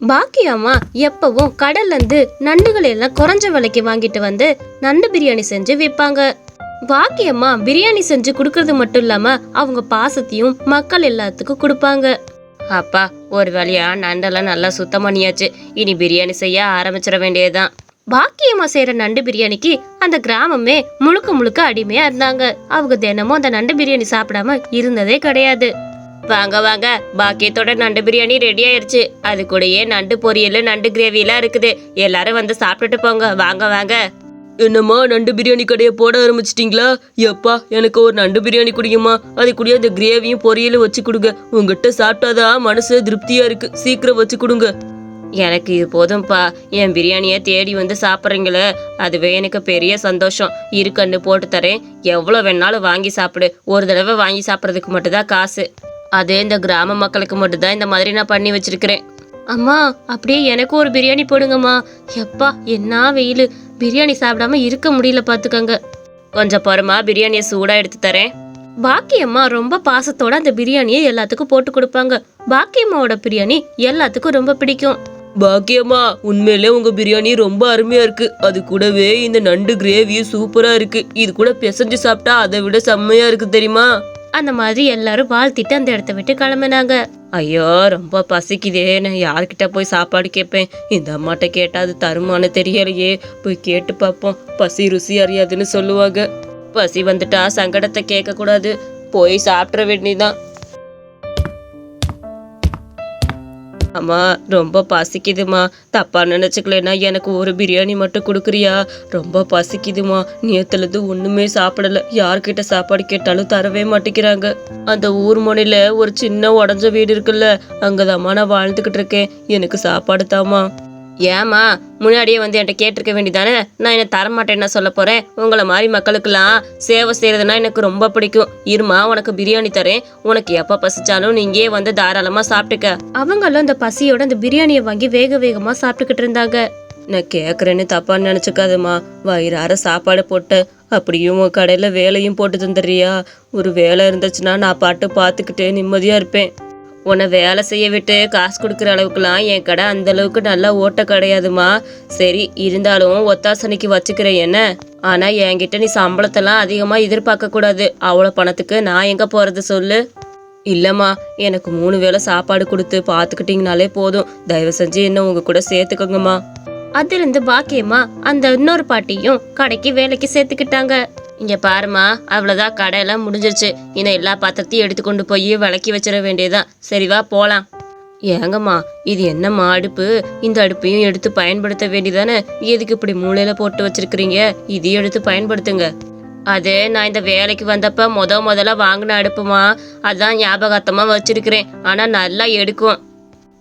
பாக்கியம்மா எப்பவும் கடல்லேருந்து நண்டுகளை எல்லாம் குறைஞ்ச விலைக்கு வாங்கிட்டு வந்து நண்டு பிரியாணி செஞ்சு விற்பாங்க. பாக்கியம்மா பிரியாணி செஞ்சு கொடுக்கறது மட்டும் இல்லாம அவங்க பாசத்தையும் மக்கள் எல்லாத்துக்கும் கொடுப்பாங்க. அப்பா ஒரு வழியா நண்டெல்லாம் நல்லா சுத்தம் பண்ணியாச்சு. இனி பிரியாணி செய்ய ஆரம்பிச்சிட வேண்டியதுதான். பாக்கியம்மா செய்யற நண்டு பிரியாணிக்கு அந்த கிராமமே முழுக்க முழுக்க அடிமையா இருந்தாங்க. அவங்க தினமும் அந்த நண்டு பிரியாணி சாப்பிடாம இருந்ததே கிடையாது. வாங்க வாங்க. பாக்கியத்தோட நண்டு பிரியாணி ரெடி ஆயிருச்சு. அது கூடயே நண்டு பொரியல் நண்டு கிரேவி எல்லாம் இருக்குது. எல்லாரும் வந்து சாப்பிட்டுட்டு போங்க. வாங்க வாங்க. என்னம்மா நண்டு பிரியாணி கடையை போட ஆரம்பிச்சிட்டிங்களா? எப்பா எனக்கு ஒரு நண்டு பிரியாணி குடிங்கம்மா. அது கூட அந்த கிரேவியும் பொரியலும் வச்சு கொடுங்க. உங்ககிட்ட சாப்பிட்டாதான் மனசு திருப்தியா இருக்கு. சீக்கிரம் வச்சு கொடுங்க. எனக்கு இது போதும்ப்பா என் பிரியாணியை தேடி வந்து சாப்பிட்றீங்களே. அதுவே எனக்கு பெரிய சந்தோஷம். இருக்கன்னு போட்டு தரேன். எவ்வளோ வேணாலும் வாங்கி சாப்பிடு. ஒரு தடவை வாங்கி சாப்பிட்றதுக்கு மட்டும்தான் காசு. அதே இந்த கிராம மக்களுக்கு மட்டும்தான் இந்த மாதிரி நான் பண்ணி வச்சிருக்கிறேன். அம்மா அப்படியே எனக்கு ஒரு பிரியாணி போடுங்கம்மா. எப்பா என்ன வெயில். பிரியாணி சாப்பிடாம இருக்க முடியல பார்த்துக்கங்க கொஞ்சம் பொறுமா பிரியாணியை சூடாக எடுத்து தரேன். பாக்கியம்மா ரொம்ப பாசத்தோட அந்த பிரியாணியை எல்லாத்துக்கும் போட்டு கொடுப்பாங்க. பாக்கியம்மாவோட பிரியாணி எல்லாத்துக்கும் ரொம்ப பிடிக்கும். பாக்கியம்மா உண்மையிலே உங்க பிரியாணி ரொம்ப அருமையா இருக்கு. அது கூடவே இந்த நண்டு கிரேவியும் சூப்பரா இருக்கு. இது கூட பிசைஞ்சு சாப்பிட்டா அதை விட செம்மையா இருக்கு தெரியுமா? அந்த மாதிரி எல்லாரும் வாழ்த்திட்டு அந்த இடத்த விட்டு கிளம்பினாங்க. ஐயோ ரொம்ப பசிக்குதே. நான் யார்கிட்ட போய் சாப்பாடு கேட்பேன்? இந்த அம்மாட்ட கேட்டா அது தருமான்னு தெரியலையே. போய் கேட்டு பார்ப்போம். பசி ருசி அறியாதுன்னு சொல்லுவாங்க. பசி வந்துட்டா சங்கடத்தை கேட்கக்கூடாது. போய் சாப்பிட்ற வேண்டிதான். அம்மா ரொம்ப பசிக்குதுமா. தப்பா நினைச்சுக்கலனா எனக்கு ஒரு பிரியாணி மட்டும் கொடுக்குறியா? ரொம்ப பசிக்குதுமா. நேத்துலது ஒண்ணுமே சாப்பிடல. யார்கிட்ட சாப்பாடு கேட்டாலும் தரவே மாட்டேங்கிறாங்க. அந்த ஊர் முனையில ஒரு சின்ன உடஞ்ச வீடு இருக்குல்ல அங்கதாம்மா நான் வாழ்ந்துகிட்டு இருக்கேன். எனக்கு சாப்பாடு தாமா ஏமா முன்னாடியே வந்து என்கிட்ட கேட்டிருக்க வேண்டியதானே நான் என்ன தரமாட்டேன்னு சொல்ல போறேன். உங்களை மாதிரி மக்களுக்கெல்லாம் சேவை செய்யறதுனா எனக்கு ரொம்ப பிடிக்கும். இருமா உனக்கு பிரியாணி தரேன். உனக்கு எப்ப பசிச்சாலும் நீங்கே வந்து தாராளமா சாப்பிட்டுக்க. அவங்களும் அந்த பசியோட அந்த பிரியாணியை வாங்கி வேக வேகமா சாப்பிட்டுக்கிட்டு இருந்தாங்க. நான் கேட்குறேன்னு தப்பா நினச்சிக்காதம்மா. வயிறார சாப்பாடு போட்டு அப்படியும் உன் கடையில் வேலையும் போட்டு தந்துடுறியா? ஒரு வேலை இருந்துச்சுன்னா நான் பாட்டு பார்த்துக்கிட்டு நிம்மதியாக இருப்பேன். உன்னை வேலை செய்ய விட்டு காசு கொடுக்குற அளவுக்குலாம் என் கடை அந்த அளவுக்கு நல்லா ஓட்ட கிடையாதுமா. சரி இருந்தாலும் ஒத்தாசனைக்கு வச்சுக்கிறேன் என்ன? ஆனா என்கிட்ட நீ சம்பளத்தெல்லாம் அதிகமா எதிர்பார்க்க கூடாது. அவ்வளோ பணத்துக்கு நான் எங்க போறது சொல்லு. இல்லைம்மா எனக்கு மூணு வேளை சாப்பாடு கொடுத்து பார்த்துக்கிட்டிங்கனாலே போதும். தயவு செஞ்சு என்ன உங்க கூட சேர்த்துக்கோங்கம்மா. அதிலிருந்து பாக்கியம்மா அந்த இன்னொரு பாட்டியும் கடைக்கு வேலைக்கு சேர்த்துக்கிட்டாங்க. இங்க பாருமா அவ்வளவுதான் கடையெல்லாம் முடிஞ்சிருச்சு. இன்னும் எல்லா பாத்திரத்தையும் எடுத்து கொண்டு போய் விளக்கி வச்சிட வேண்டியதுதான். சரிவா போகலாம் போலாம். ஏங்கம்மா இது என்னம்மா அடுப்பு? இந்த அடுப்பையும் எடுத்து பயன்படுத்த வேண்டியதானே? எதுக்கு இப்படி மூளையில் போட்டு வச்சிருக்கிறீங்க? இதையும் எடுத்து பயன்படுத்துங்க. அது நான் இந்த வேலைக்கு வந்தப்ப முத முதல்ல வாங்கின அடுப்புமா? அதான் ஞாபகார்த்தமா வச்சிருக்கிறேன். ஆனா நல்லா எடுக்கும்.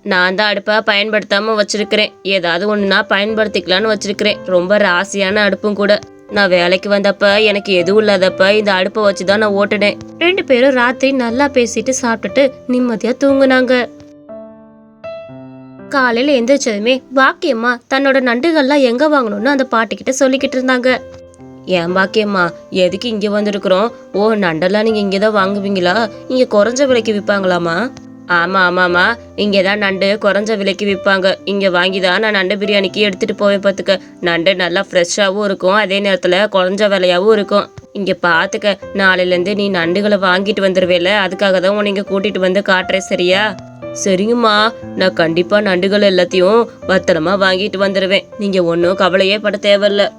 நான் தான் அடுப்பை பயன்படுத்தாம வச்சிருக்கிறேன். ஏதாவது ஒண்ணுனா பயன்படுத்திக்கலாம்னு வச்சிருக்கிறேன். ரொம்ப ராசியான அடுப்பும் கூட. நான் வேலைக்கு வந்தப்ப எனக்கு எதுவும் இல்லாதப்ப இந்த அடுப்பை வச்சு தான் நான் ஓட்டுனேன். ரெண்டு பேரும் ராத்திரி நல்லா பேசிட்டு சாப்பிட்டுட்டு நிம்மதியா தூங்குனாங்க. காலையில எந்திரிச்சதுமே பாக்கியம்மா தன்னோட நண்டுகள்லாம் எங்க வாங்கணும்னு அந்த பாட்டிக்கிட்ட சொல்லிக்கிட்டு இருந்தாங்க. ஏன் பாக்கியம்மா எதுக்கு இங்க வந்திருக்கிறோம்? ஓ நண்டெல்லாம் நீங்க இங்கே தான் வாங்குவீங்களா? இங்க குறைஞ்ச விலைக்கு விற்பாங்களாமா ஆமா ஆமாம்மா இங்கே தான் நண்டு குறைஞ்ச விலைக்கு விற்பாங்க. இங்கே வாங்கி தான் நான் நண்டு பிரியாணிக்கு எடுத்துட்டு போவேன் பார்த்துக்க. நண்டு நல்லா ஃப்ரெஷ்ஷாகவும் இருக்கும். அதே நேரத்தில் குறைஞ்ச விலையாகவும் இருக்கும். இங்கே பார்த்துக்க. நாளையிலேருந்து நீ நண்டுகளை வாங்கிட்டு வந்துடுவேல அதுக்காக தான் உன்னை இங்கே கூட்டிட்டு வந்து காட்டுறேன் சரியா? சரிங்கம்மா. நான் கண்டிப்பா நண்டுகள் எல்லாத்தையும் பத்திரமா வாங்கிட்டு வந்துடுவேன் நீங்க ஒன்றும் கவலையே பட தேவையில்ல.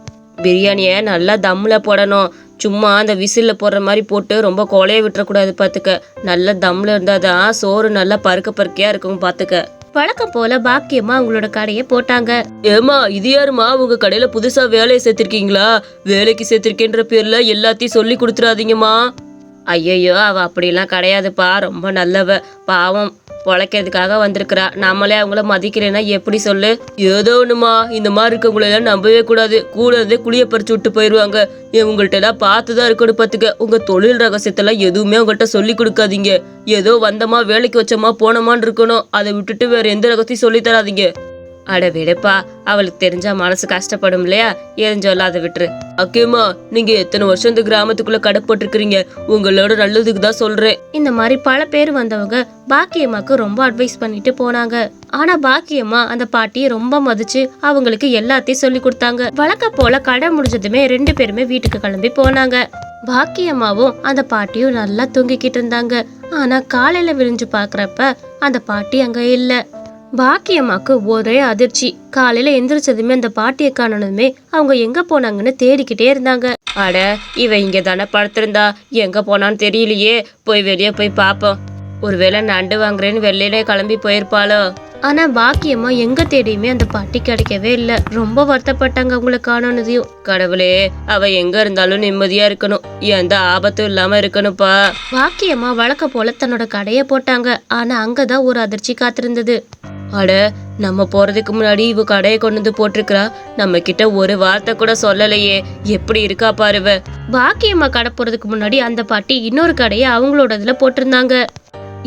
பிரியாணியை நல்லா தம்மில் போடணும். சும்மா அந்த விசிலில் போடுற மாதிரி போட்டு ரொம்ப கொலைய விட்டுறக்கூடாது பார்த்துக்க நல்ல தம்மில் இருந்தால் தான் சோறு நல்லா பருக்க பருக்கையாக இருக்கும் பார்த்துக்க வழக்கம் போல பாக்கியமா அவங்களோட கடையை போட்டாங்க. ஏமா இது யாருமா உங்க கடையில புதுசா வேலையை சேர்த்திருக்கீங்களா? வேலைக்கு சேர்த்திருக்கேன்ற பேர்ல எல்லாத்தையும் சொல்லி கொடுத்துறாதீங்கம்மா. ஐயையோ அவ அப்படிலாம் கிடையாதுப்பா. ரொம்ப நல்லவ. பாவம். பொழைக்கிறதுக்காக வந்திருக்கிறா. நம்மளே அவங்கள மதிக்கிறேன்னா எப்படி சொல்லு? ஏதோ ஒண்ணுமா? இந்த மாதிரி இருக்கவங்களெல்லாம் நம்பவே கூடாது. கூட இருந்தே குளிய பறிச்சு விட்டு போயிடுவாங்க உங்கள்கிட்ட எல்லாம் பார்த்துதான் இருக்கணும் பார்த்துக்க. உங்க தொழில் ரகசியத்தெல்லாம் எதுவுமே உங்கள்கிட்ட சொல்லி கொடுக்காதீங்க. ஏதோ வந்தமா வேலைக்கு வச்சோமா போனோமான்னு இருக்கணும். அதை விட்டுட்டு வேற எந்த ரகத்தையும் சொல்லி தராதீங்க. அட விடுப்பா அவளுக்கு தெரிஞ்சா மனசு கஷ்டப்படும் இல்லையா? எதுவும் சொல்லாத விட்டுரு. அக்கேம்மா நீங்க எத்தனை வருஷம் இந்த கிராமத்துக்குள்ள கடை போட்டிருக்கிறீங்க உங்களோட நல்லதுக்கு தான் சொல்றேன். இந்த மாதிரி பல பேர் வந்தவங்க பாக்கியம்மாக்கு ரொம்ப அட்வைஸ் பண்ணிட்டு போனாங்க. ஆனா பாக்கியம்மா அந்த பாட்டியை ரொம்ப மதிச்சு அவங்களுக்கு எல்லாத்தையும் சொல்லி கொடுத்தாங்க. வழக்க போல கடை முடிஞ்சதுமே ரெண்டு பேருமே வீட்டுக்கு கிளம்பி போனாங்க. பாக்கியம்மாவும் அந்த பாட்டியும் நல்லா தூங்கிக்கிட்டு இருந்தாங்க. ஆனா காலையில விரிஞ்சு பாக்குறப்ப அந்த பாட்டி அங்க இல்லை. பாக்கியம்மாக்கு ஒரே அதிர்ச்சி. காலையில எந்திரிச்சதுமே அந்த பாட்டியை காணணுமே அவங்க எங்க போனாங்கன்னு தேடிக்கிட்டே இருந்தாங்க. அட இவ இங்க தானே படுத்திருந்தா? எங்க போனான்னு தெரியலையே. போய் வெளியே போய் பாப்போம். ஒருவேளை நண்டு வாங்குறேன்னு வெளியிலே கிளம்பி போயிருப்பாளோ? ஆனா பாக்கியம்மா எங்க தேடியுமே அந்த பாட்டி கிடைக்கவே இல்ல. ரொம்ப வருத்தப்பட்டாங்க அவங்கள காணோனதையும். கடவுளே அவ எங்க இருந்தாலும் நிம்மதியா இருக்கணும். எந்த ஆபத்தும் இல்லாம இருக்கணும்ப்பா. பாக்கியம்மா வழக்க போல தன்னோட கடைய போட்டாங்க. ஆனா அங்கதான் ஒரு அதிர்ச்சி காத்திருந்தது. அட நம்ம போறதுக்கு முன்னாடி இவ கடையை கொண்டு வந்து போட்டிருக்கிறா. நம்ம கிட்ட ஒரு வார்த்தை கூட சொல்லலையே. எப்படி இருக்கா பாருவ பாக்கியம்மா கடை போறதுக்கு முன்னாடி அந்த பாட்டி இன்னொரு கடையை அவங்களோட இதுல போட்டிருந்தாங்க.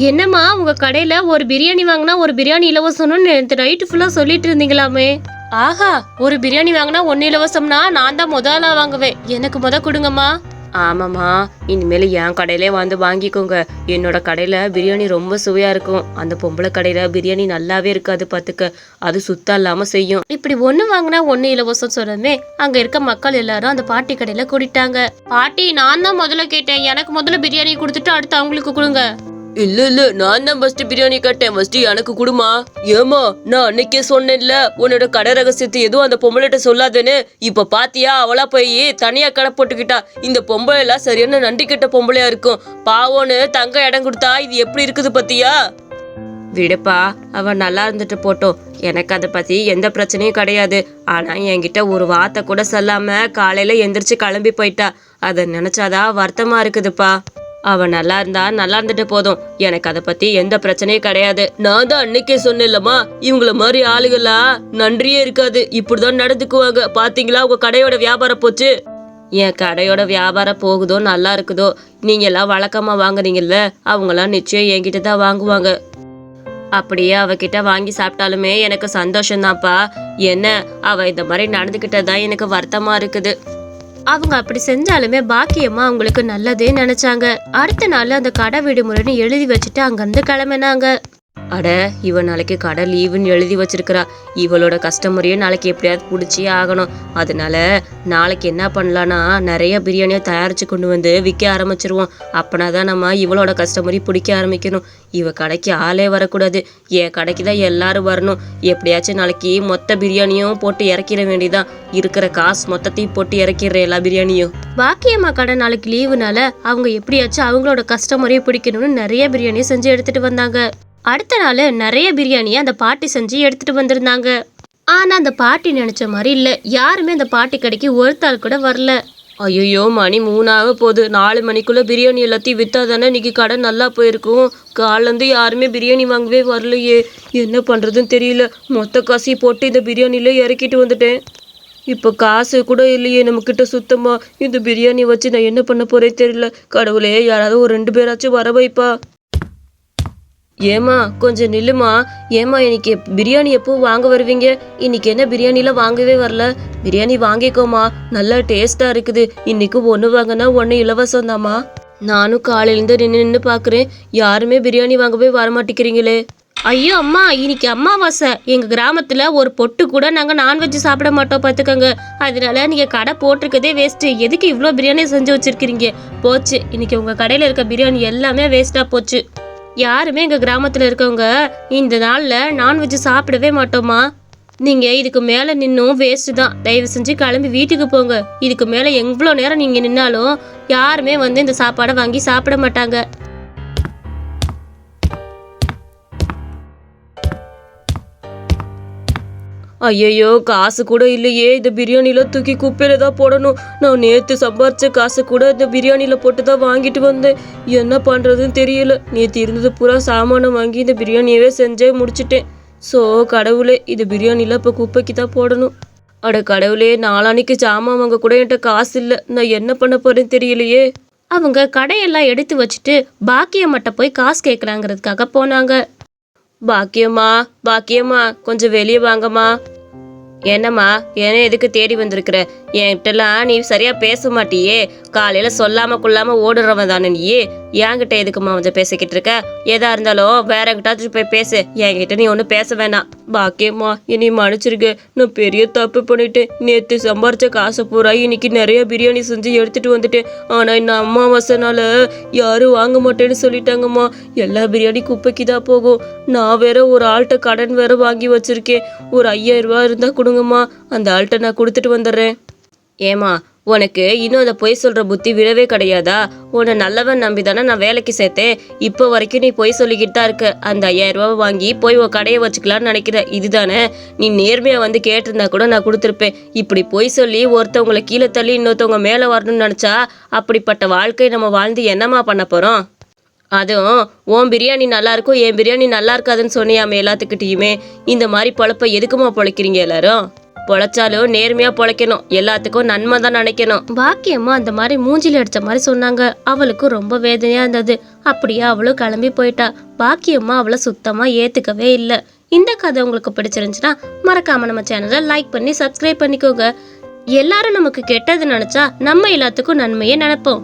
என்னம்மா உங்க கடையில ஒரு பிரியாணி வாங்கினா ஒரு பிரியாணி இலவசம்னு நேற்று நைட்டு ஃபுல்லா சொல்லிட்டு இருந்தீங்களாமே. ஆஹா ஒரு பிரியாணி வாங்கினா ஒன்னு இலவசம்னா நான் தான் முதல்ல வாங்குவேன். எனக்கு முத கொடுங்கம்மா. ஆமாம்மா இனிமேல் என் கடையிலே வந்து வாங்கிக்கோங்க. என்னோட கடையில் பிரியாணி ரொம்ப சுவையாக இருக்கும். அந்த பொம்பளை கடையில் பிரியாணி நல்லாவே இருக்காது பார்த்துக்க அது சுத்தம் இல்லாமல் செய்யும். இப்படி ஒன்று வாங்கினா ஒன்று இலவசம் சொன்னதுமே அங்கே இருக்க மக்கள் எல்லாரும் அந்த பாட்டி கடையில் கூட்டிட்டாங்க பாட்டி நான் தான் முதல்ல கேட்டேன். எனக்கு முதல்ல பிரியாணி கொடுத்துட்டு அடுத்து அவங்களுக்கு கொடுங்க. இல்ல இல்ல நான் தான் ஃபர்ஸ்ட் பிரியாணி கட்டேன். ஃபர்ஸ்ட் எனக்கு குடுமா? ஏமா நான் அன்னைக்கே சொன்னேன்ல உன்னோட கடை ரகசியத்தை எதுவும் அந்த பொம்பளைகிட்ட சொல்லாதேன்னு. இப்ப பாத்தியா அவளா போய் தனியா கடை போட்டுக்கிட்டா. இந்த பொம்பளை எல்லாம் சரியான நன்றி கெட்ட பொம்பளையா இருக்கும். பாவோன்னு தங்க இடம் கொடுத்தா இது எப்படி இருக்குது பத்தியா? விடுப்பா அவன் நல்லா இருந்துட்டு போட்டோம். எனக்கு அதை பத்தி எந்த பிரச்சனையும் கிடையாது. ஆனா என்கிட்ட ஒரு வார்த்தை கூட சொல்லாம காலையில எந்திரிச்சு கிளம்பி போயிட்டா. அதை நினைச்சாதான் வருத்தமா இருக்குதுப்பா. அவன் நல்லா இருந்தா நல்லா இருந்துட்டு போதும். எனக்கு அதை பத்தி எந்த பிரச்சனையும் கிடையாது. நான் தான் அன்னைக்கே சொன்னேன்லமா இவங்கள மாதிரி ஆளுகளா? நன்றியே இருக்காது. இப்படிதான் நடந்துக்குவாங்க. பாத்தீங்களா உங்க கடையோட வியாபாரம் போச்சு? என் கடையோட வியாபாரம் போகுதோ நல்லா இருக்குதோ நீங்க எல்லாம் வழக்கமா வாங்குறீங்கல்ல அவங்களாம் நிச்சயம் என்கிட்ட தான் வாங்குவாங்க. அப்படியே அவகிட்ட வாங்கி சாப்பிட்டாலுமே எனக்கு சந்தோஷம்தான்ப்பா. என்ன அவ இந்த மாதிரி நடந்துகிட்டதான் எனக்கு வருத்தமா இருக்குது. அவங்க அப்படி செஞ்சாலுமே பாக்கியம்மா அவங்களுக்கு நல்லதே நினைச்சாங்க. அடுத்த நாள் அந்த கடை விடுமுறைன்னு எழுதி வச்சுட்டு அங்கிருந்து கிளம்பினாங்க. அட இவ நாளைக்கு கடை லீவுன்னு எழுதி வச்சிருக்கிறா. இவளோட கஸ்டமரையும் நாளைக்கு எப்படியாவது பிடிச்சி ஆகணும். அதனால நாளைக்கு என்ன பண்ணலான்னா நிறைய பிரியாணியை தயாரித்து கொண்டு வந்து விற்க ஆரம்பிச்சிருவோம். அப்பனா தான் நம்ம இவளோட கஸ்டமரையும் பிடிக்க ஆரம்பிக்கணும். இவ கடைக்கு ஆளே வரக்கூடாது. என் கடைக்கு தான் எல்லாரும் வரணும். எப்படியாச்சும் நாளைக்கு மொத்த பிரியாணியும் போட்டு இறக்கிட வேண்டியதான் இருக்கிற காசு மொத்தத்தையும் போட்டு இறக்கிடுற எல்லா பிரியாணியும். பாக்கியம்மா கடை நாளைக்கு லீவுனால அவங்க எப்படியாச்சும் அவங்களோட கஸ்டமரையும் பிடிக்கணும்னு நிறைய பிரியாணியை செஞ்சு எடுத்துட்டு வந்தாங்க. அடுத்த நாள் நிறைய பிரியாணியை அந்த பாட்டி செஞ்சு எடுத்துகிட்டு வந்திருந்தாங்க. ஆனால் அந்த பாட்டி நினச்ச மாதிரி இல்லை. யாருமே அந்த பாட்டி கடைக்கு ஒருத்தாள் கூட வரல. ஐயோ மணி மூணாக போகுது. நாலு மணிக்குள்ளே பிரியாணி எல்லாத்தையும் விற்றா தானே இன்னைக்கு கடை நல்லா போயிருக்கும். காலேருந்து யாருமே பிரியாணி வாங்கவே வரலையே. என்ன பண்ணுறதுன்னு தெரியல. மொத்த காசையும் போட்டு இந்த பிரியாணியில் இறக்கிட்டு வந்துட்டேன். இப்போ காசு கூட இல்லையே நம்மக்கிட்ட சுத்தமாக இந்த பிரியாணி வச்சு நான் என்ன பண்ண போகிறே தெரியல. கடவுளே யாராவது ஒரு ரெண்டு பேராச்சும் வர வைப்பா. ஏமா கொஞ்சம் நில்லுமா? ஏமா இன்னைக்கு பிரியாணி எப்போ வாங்க வருவீங்க? இன்னைக்கு என்ன பிரியாணிலாம் வாங்கவே வரல? பிரியாணி வாங்கிக்கோமா நல்லா டேஸ்டா இருக்குது. இன்னைக்கு ஒன்று வாங்கினா ஒன்று இலவசம் தாம்மா நானும் காலையிலேருந்து நின்று நின்று பார்க்குறேன் யாருமே பிரியாணி வாங்கவே வர மாட்டேங்கிறீங்களே ஐயோ அம்மா இன்னைக்கு அம்மாவாசை. எங்கள் கிராமத்தில் ஒரு பொட்டு கூட நாங்கள் நான்வெஜ் சாப்பிட மாட்டோம் பார்த்துக்கோங்க அதனால நீங்கள் கடை போட்டிருக்கதே வேஸ்ட்டு எதுக்கு இவ்வளோ பிரியாணி செஞ்சு வச்சுருக்கிறீங்க போச்சு. இன்னைக்கு உங்கள் கடையில் இருக்க பிரியாணி எல்லாமே வேஸ்ட்டாக போச்சு. யாருமே எங்கள் கிராமத்தில் இருக்கவங்க இந்த நாளில் நான்வெஜ் சாப்பிடவே மாட்டோமா நீங்கள் இதுக்கு மேலே நின்னும் வேஸ்ட்டு தான். தயவு செஞ்சு கிளம்பி வீட்டுக்கு போங்க. இதுக்கு மேலே எவ்வளோ நேரம் நீங்கள் நின்னாலும் யாருமே வந்து இந்த சாப்பாடை வாங்கி சாப்பிட மாட்டாங்க. ஐயையோ காசு கூட இல்லையே. இந்த பிரியாணில தூக்கி குப்பையில் தான் போடணும். நான் நேற்று சம்பாரித்த காசு கூட இந்த பிரியாணியில் போட்டு தான் வாங்கிட்டு வந்தேன். என்ன பண்ணுறதுன்னு தெரியல. நேற்று இருந்தது பூரா சாமானம் வாங்கி இந்த பிரியாணியவே செஞ்சே முடிச்சிட்டேன். ஸோ கடவுளே இந்த பிரியாணில இப்போ குப்பைக்கு தான் போடணும். அட கடவுளே நாளான்னைக்கு சாமான் வாங்க கூட என்கிட்ட காசு இல்லை. நான் என்ன பண்ண போறேன்னு தெரியலையே. அவங்க கடையெல்லாம் எடுத்து வச்சுட்டு பாக்கியம்மட்ட போய் காசு கேட்குறாங்கிறதுக்காக போனாங்க. பாக்கியம்மா பாக்கியம்மா கொஞ்சம் வெளியே வாங்கம்மா. என்னம்மா என்ன எதுக்கு தேடி வந்திருக்கிற? என்கிட்டலாம் நீ சரியா பேச மாட்டியே. காலையில சொல்லாம கொள்ளாம ஓடுறவன் தானே நீயே. என்கிட்ட எதுக்கும்மா வந்து பேசிக்கிட்டு இருக்க? எதா இருந்தாலும் வேற கிட்டாச்சும் போய் பேசு. என்கிட்ட நீ ஒன்றும் பேச வேணாம். பாக்கியம்மா இனி மன்னிச்சிருக்க நான் பெரிய தப்பு பண்ணிட்டு நேற்று சம்பாரிச்ச காசை பூரா இன்னைக்கு நிறைய பிரியாணி செஞ்சு எடுத்துட்டு வந்துட்டேன். ஆனா இந்த அம்மாவாசைனால யாரும் வாங்க மாட்டேன்னு சொல்லிட்டாங்கம்மா. எல்லா பிரியாணி குப்பைக்கு தான் போகும். நான் வேற ஒரு ஆள்கிட்ட கடன் வேற வாங்கி வச்சிருக்கேன். ஒரு ஐயாயிரம் ரூபா இருந்தா கொடுங்கம்மா. அந்த ஆள்கிட்ட நான் கொடுத்துட்டு வந்துடுறேன். ஏமா உனக்கு இன்னும் அதை பொய் சொல்ற புத்தி விடவே கிடையாதா? உன்னை நல்லவன் நம்பி தானே நான் வேலைக்கு சேர்த்தேன். இப்போ வரைக்கும் நீ பொய் சொல்லிக்கிட்டு தான் இருக்க. அந்த ஐயாயிரம் ரூபாய் வாங்கி போய் உன் கடையை வச்சுக்கலான்னு நினைக்கிற. இதுதானே? நீ நேர்மையா வந்து கேட்டிருந்தா கூட நான் கொடுத்துருப்பேன். இப்படி பொய் சொல்லி ஒருத்தவங்களை கீழே தள்ளி இன்னொருத்தவங்க மேலே வரணும்னு நினச்சா அப்படிப்பட்ட வாழ்க்கை நம்ம வாழ்ந்து என்னம்மா பண்ண போகிறோம் அதுவும் உன் பிரியாணி நல்லா இருக்கும் என் பிரியாணி நல்லா இருக்காதுன்னு சொன்னியாமே எல்லாத்துக்கிட்டையுமே. இந்த மாதிரி பொழப்ப எதுக்குமா பொழைக்கிறீங்க எல்லாரும்? பொழைச்சாலும் நேர்மையா பொழைக்கணும். எல்லாத்துக்கும் நன்மை தான் நினைக்கணும். பாக்கியம்மா அந்த மாதிரி மூஞ்சில அடிச்ச மாதிரி சொன்னாங்க. அவளுக்கு ரொம்ப வேதனையா இருந்தது. அப்படியே அவளும் கிளம்பி போயிட்டா. பாக்கியம்மா அவளை சுத்தமா ஏத்துக்கவே இல்லை. இந்த கதை உங்களுக்கு பிடிச்சிருந்துச்சுன்னா மறக்காம நம்ம சேனலை லைக் பண்ணி சப்ஸ்கிரைப் பண்ணிக்கோங்க. எல்லாரும் நமக்கு கெட்டது நினைச்சா நம்ம எல்லாத்துக்கும் நன்மையே நினைப்போம்.